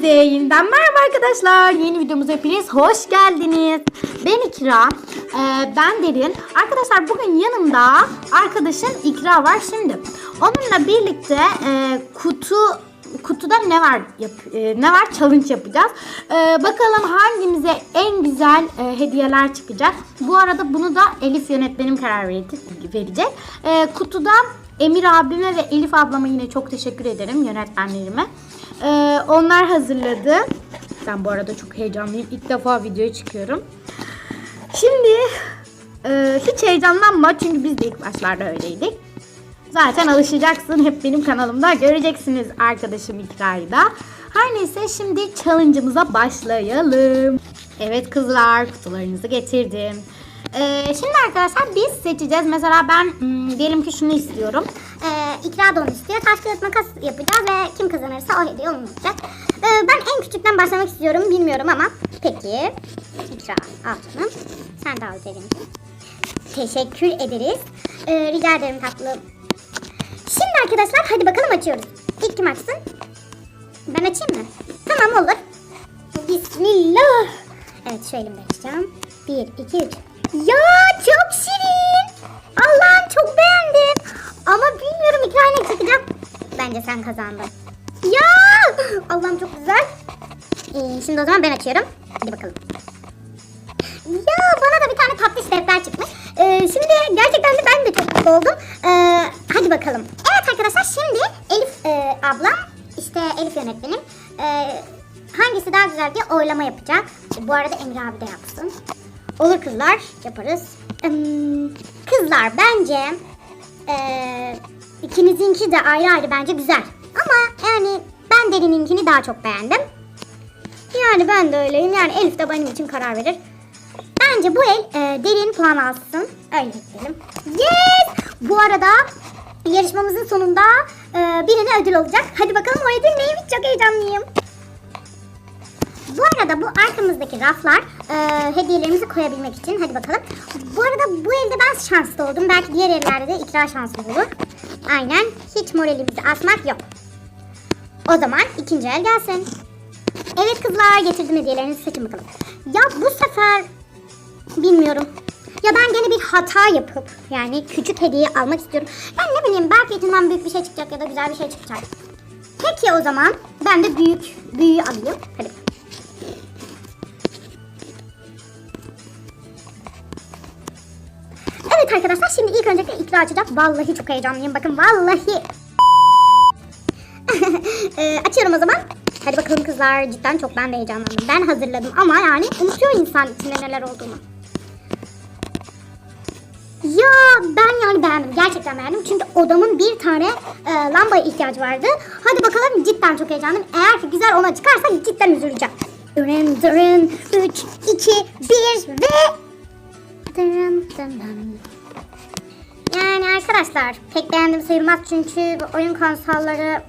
Hepinize yeniden merhaba arkadaşlar. Yeni videomuza hepiniz hoş geldiniz. Ben İkra. Ee, ben Derin. Arkadaşlar bugün yanımda arkadaşım İkra var şimdi. Onunla birlikte e, kutu kutuda ne var yap, e, ne var challenge yapacağız. E, bakalım hangimize en güzel e, hediyeler çıkacak. Bu arada bunu da Elif yönetmenim karar verecek. E, kutuda Emir abime ve Elif ablama yine çok teşekkür ederim yönetmenlerime. Ee, onlar hazırladı. Ben bu arada çok heyecanlıyım. İlk defa videoya çıkıyorum. Şimdi e, hiç heyecanlanma çünkü biz de ilk başlarda öyleydik. Zaten alışacaksın. Hep benim kanalımda göreceksiniz arkadaşım İkra'yı da. Her neyse şimdi challenge'ımıza başlayalım. Evet kızlar kutularınızı getirdim. Ee, şimdi arkadaşlar biz seçeceğiz. Mesela ben hmm, diyelim ki şunu istiyorum. İkra da onu istiyor. Taş kağıt makas yapacağız ve kim kazanırsa o hediye onun olacak. Ee, ben en küçükten başlamak istiyorum bilmiyorum ama. Peki. İkra al canım. Sen de al Ceren'cim. Teşekkür ederiz. Ee, rica ederim tatlım. Şimdi arkadaşlar hadi bakalım açıyoruz. İlk kim açsın? Ben açayım mı? Tamam olur. Bismillah. Evet şöyle açacağım. Bir, iki, üç. Ya çok şirin. Allah'ım çok beğendim. Ama İkra ne çıkacak. Bence sen kazandın. Ya Allah'ım çok güzel. Ee, şimdi o zaman ben açıyorum. Hadi bakalım. Ya bana da bir tane tatlış defter çıkmış. Ee, şimdi gerçekten de ben de çok mutlu oldum. Ee, hadi bakalım. Evet arkadaşlar şimdi Elif e, ablam işte Elif yönetmenim e, hangisi daha güzel diye oylama yapacak. Bu arada Emre abi de yapsın. Olur kızlar yaparız. Hmm, kızlar bence e, ikinizinki de ayrı ayrı bence güzel. Ama yani ben Derin'inkini daha çok beğendim. Yani ben de öyleyim. Yani Elif de benim için karar verir. Bence bu el e, derin puan alsın. Öyle diyelim. Yes! Bu arada yarışmamızın sonunda e, birine ödül olacak. Hadi bakalım o ödül neymiş çok heyecanlıyım. Bu arada bu arkamızdaki raflar e, hediyelerimizi koyabilmek için. Hadi bakalım. Bu arada bu elde ben şanslı oldum. Belki diğer ellerde de ikra şanslı olur. Aynen. Hiç moralimizi asmak yok. O zaman ikinci el gelsin. Evet kızlar getirdim hediyelerinizi seçin bakalım. Ya bu sefer bilmiyorum. Ya ben gene bir hata yapıp yani küçük hediye almak istiyorum. Ben ne bileyim belki içinden büyük bir şey çıkacak ya da güzel bir şey çıkacak. Peki o zaman ben de büyük büyüğü alayım. Hadi. Arkadaşlar şimdi ilk öncelikle ikra açacak. Vallahi çok heyecanlıyım. Bakın vallahi. Ee, açıyorum o zaman. Hadi bakalım kızlar. Cidden çok ben de heyecanlandım. Ben hazırladım ama yani unutuyor insan içinde neler olduğunu. Ya ben yani beğendim. Gerçekten beğendim. Çünkü odamın bir tane e, lambaya ihtiyacı vardı. Hadi bakalım cidden çok heyecanlıyım. Eğer ki güzel ona çıkarsa cidden üzüleceğim. Dırın dırın 3, 2, 1 ve... Dırın dırın. Yani arkadaşlar pek beğendim sayılmaz çünkü oyun konsolları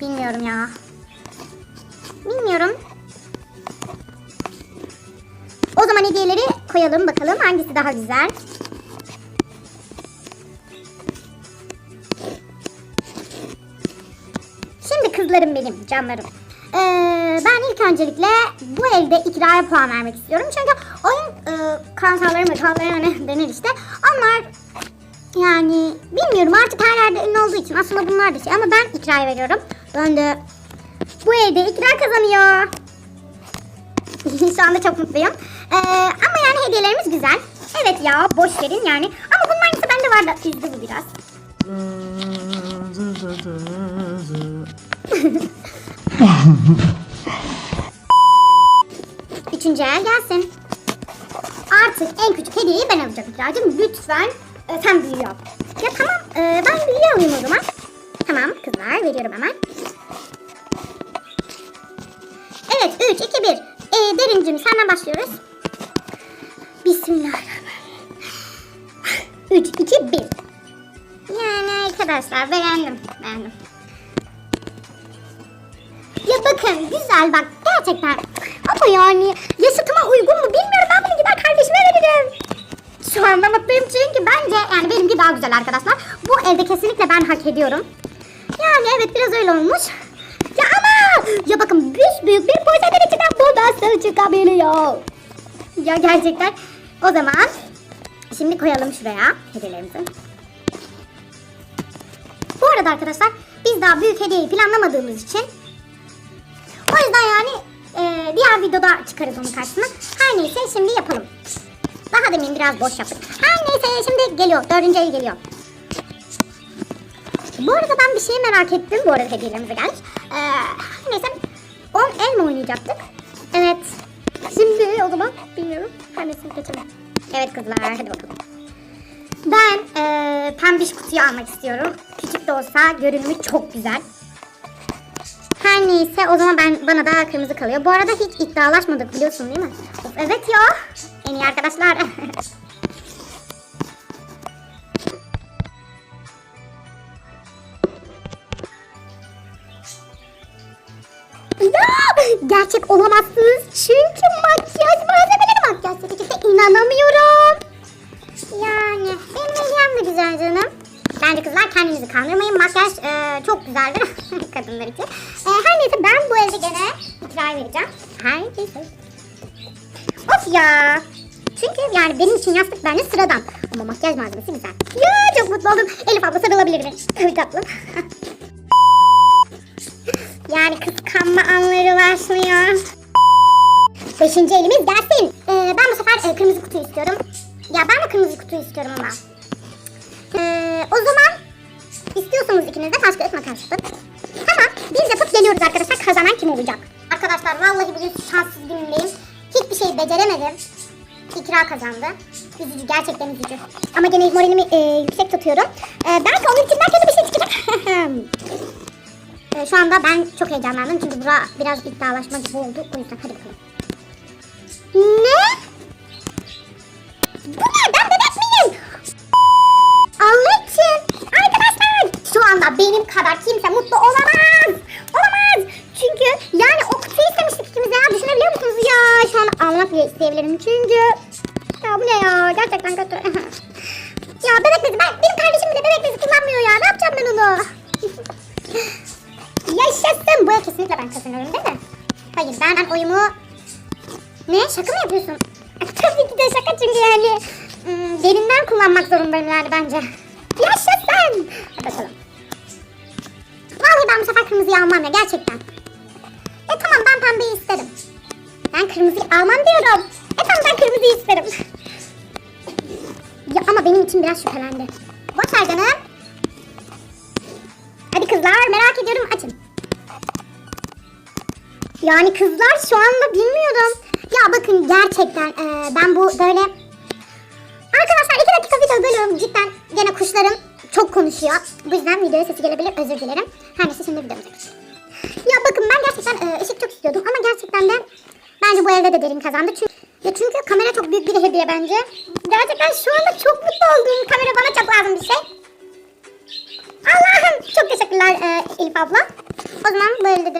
bilmiyorum ya. Bilmiyorum. O zaman hediyeleri koyalım bakalım hangisi daha güzel. Şimdi kızlarım benim canlarım. Ee, ben ilk öncelikle bu elde ikraya puan vermek istiyorum. Çünkü oyun e, kansalları mı kansalları ne denir işte. Onlar yani bilmiyorum artık her yerde ünlü olduğu için aslında bunlar da şey ama ben ikraya veriyorum. Ben de bu evde ikra kazanıyor. Şu anda çok mutluyum. Ee, ama yani hediyelerimiz güzel. Evet ya boş verin yani. Ama bunun aynısı bende var da üzdü bu biraz. Üçüncü el gelsin. Artık en küçük hediyeyi ben alacağım. Lütfen e, sen büyüğü al. Ya tamam e, ben büyüğü alayım o zaman. Tamam kızlar veriyorum hemen. Evet 3, 2, 1. E, Derincim senden başlıyoruz. Bismillahirrahmanirrahim. 3, 2, 1. Yani arkadaşlar beğendim. Beğendim. Ya bakın güzel bak gerçekten. Ama yani yaşıtıma uygun mu bilmiyorum. Ben bunu gider kardeşime veririm. Şu anda mutluyum çünkü bence yani benimki daha güzel arkadaşlar. Bu evde kesinlikle ben hak ediyorum. Yani evet biraz öyle olmuş. Ya ama Ya bakın büyük büyük bir poşetin içinden bu nasıl çıkabiliyor? Ya gerçekten. O zaman şimdi koyalım şuraya hediyelerimizi. Bu arada arkadaşlar biz daha büyük hediyeyi planlamadığımız için o yüzden yani e, diğer videoda çıkarız onun karşısına. Her neyse şimdi yapalım. Daha demin biraz boş yaptık. Her neyse şimdi geliyor. Dördüncü el geliyor. Bu arada ben bir şey merak ettim. Bu arada hediyelerimize gelmiş. Ee, neyse 10 el mi oynayacaktık? Evet. Şimdi o zaman bilmiyorum. Her neyse geçelim. Evet kızlar hadi bakalım. Ben e, pembiş kutuyu almak istiyorum. Küçük de olsa görünümü çok güzel. Her neyse o zaman ben bana daha kırmızı kalıyor. Bu arada hiç iddialaşmadık biliyorsun değil mi? Of, evet ya. En iyi arkadaşlar. Gerçek olamazsınız. Çünkü makyaj malzemeleri makyaj seti inanamıyorum. Yani benim hediyem de güzel canım. Bence kızlar kendinizi kandırmayın. Makyaj e, çok güzeldir kadınlar için. E, her neyse ben bu evde gene ikram vereceğim. Her neyse. Of ya. Çünkü yani benim için yastık bence sıradan. Ama makyaj malzemesi güzel. Ya çok mutlu oldum. Elif abla sarılabilir mi? Tabii tatlım. yani kıskanma anları başlıyor. Beşinci elimiz gelsin. Ee, ben bu sefer e, kırmızı kutuyu istiyorum. Ya ben de kırmızı kutuyu istiyorum ama. Ee, o zaman istiyorsanız ikiniz de taş kağıt makas yapın. Tamam biz yapıp geliyoruz arkadaşlar. Kazanan kim olacak? Arkadaşlar vallahi bugün şanssız günümdeyim. Hiçbir şey beceremedim. İkra kazandı. Üzücü gerçekten üzücü. Ama gene moralimi e, yüksek tutuyorum. E, belki onun içinden kötü bir şey çıkacak. E, şu anda ben çok heyecanlandım çünkü bura biraz iddialaşma gibi oldu. O yüzden hadi bakalım. Ne? Bu ne? Ben bebek miyim? Allah için. Arkadaşlar şu anda benim kadar kimse mutlu olamaz. Olamaz. Çünkü yani o kutuyu istemiştik ikimiz ya. Düşünebiliyor musunuz ya? Şu an almak bile isteyebilirim çünkü. Yaşasın. Bu el kesinlikle ben kazanıyorum değil mi? Hayır ben, ben oyumu... Ne? Şaka mı yapıyorsun? Tabii ki de şaka çünkü yani ım, derinden kullanmak zorundayım yani bence. Yaşasın. Hadi bakalım. Vallahi ben bu sefer kırmızıyı almam ya gerçekten. E tamam ben pembeyi isterim. Ben kırmızıyı almam diyorum. E tamam ben kırmızıyı isterim. ya ama benim için biraz şüphelendi. Boş ver canım. Kızlar merak ediyorum açın. Yani kızlar şu anda bilmiyorum. Ya bakın gerçekten e, ben bu böyle... Arkadaşlar iki dakika video bölüyorum cidden. Gene kuşlarım çok konuşuyor. Bu yüzden videoya sesi gelebilir özür dilerim. Her neyse şimdi videomuza geçelim. Ya bakın ben gerçekten e, ışık çok istiyordum ama gerçekten de bence bu evde de derin kazandı. Çünkü, ya çünkü kamera çok büyük bir hediye bence. Gerçekten şu anda çok mutlu oldum. Kamera bana çok lazım bir şey. Allah'ım çok teşekkürler e, Elif abla. O zaman bu elde de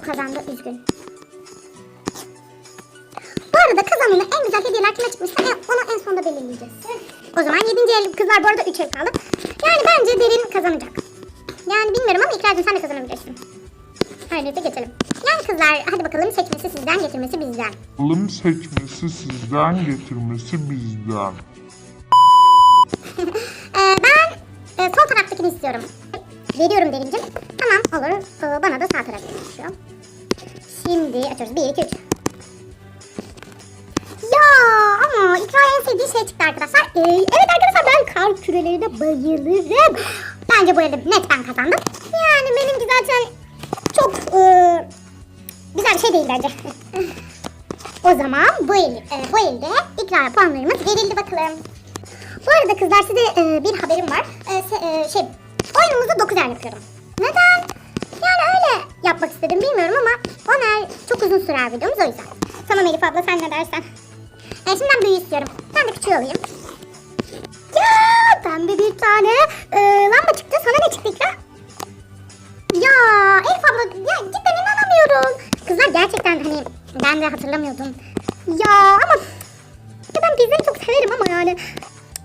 o kazandı üzgün. Bu arada kazananı en güzel hediyeler kime çıkmışsa en- onu en sonunda belirleyeceğiz. O zaman 7. el kızlar bu arada 3 el kaldı. Yani bence derin kazanacak. Yani bilmiyorum ama İkracığım sen de kazanabilirsin. Her neyse geçelim. Yani kızlar hadi bakalım seçmesi sizden getirmesi bizden. Alım seçmesi sizden getirmesi bizden. istiyorum. Veriyorum derincim. Tamam olur. Bana da sağ taraftakini düşüyor. Şimdi açıyoruz. 1, 2, 3. Ya ama İkra'ya en sevdiği şey çıktı arkadaşlar. Ee, evet arkadaşlar ben kar kürelerine bayılırım. Bence bu elde net ben kazandım. Yani benimki zaten çok e, güzel bir şey değil bence. o zaman bu, el, e, bu elde İkra'ya puanlarımız verildi bakalım. Bu arada kızlar size e, bir haberim var. E, se- e, şey oyunumuzu 9 er yapıyorum. Neden? Yani öyle yapmak istedim bilmiyorum ama 10 er çok uzun sürer videomuz o yüzden. Tamam Elif abla sen ne dersen. E, şimdi ben büyüğü istiyorum. Ben de küçüğü alayım. Ya pembe bir tane e, lamba çıktı. Sana ne çıktı İkra? Ya Elif abla ya cidden inanamıyorum. Kızlar gerçekten hani ben de hatırlamıyordum. Ya ama ya ben pizzayı çok severim ama yani.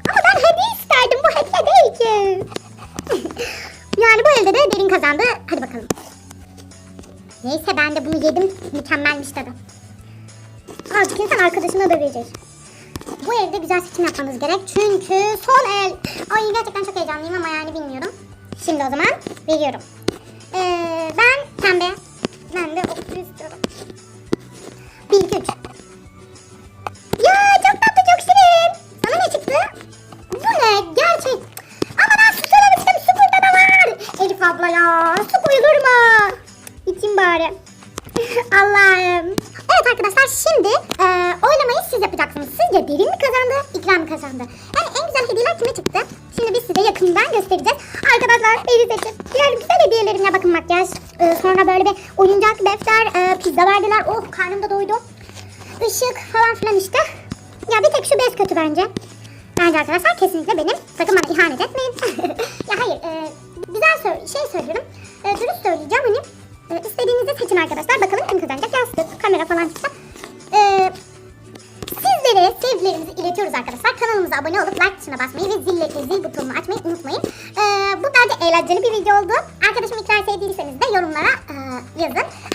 Ama ben hediye isterdim. Bu hediye değil ki. Yani bu elde de derin kazandı. Hadi bakalım. Neyse ben de bunu yedim. Mükemmelmiş tadı. Artık insan arkadaşına da verir. Bu evde güzel seçim yapmamız gerek. Çünkü son el. Ay gerçekten çok heyecanlıyım ama yani bilmiyorum. Şimdi o zaman veriyorum. Ee, ben pembe. Ben de okulu istiyorum. 1, 2, 3. Kazandı? Yani en güzel hediyeler kime çıktı? Şimdi biz size yakından göstereceğiz. Arkadaşlar beni seçin. Diğer güzel hediyelerimle bakın makyaj. e, sonra böyle bir oyuncak, defter, e, pizza verdiler. Oh karnım da doydu. Işık falan filan işte. Ya bir tek şu bez kötü bence. Bence arkadaşlar kesinlikle benim. Sakın bana ihanet etmeyin. ya hayır e, güzel sö- şey söylüyorum. E, dürüst söyleyeceğim hani. E, istediğinizi seçin arkadaşlar. Bakalım kim kazanacak. Yastık, kamera falan çıksa. İletiyoruz arkadaşlar. Kanalımıza abone olup like tuşuna basmayı ve zil, zil butonunu açmayı unutmayın. E, bu bence eğlenceli bir video oldu. Arkadaşım ikrar sevdiyseniz de yorumlara e, yazın.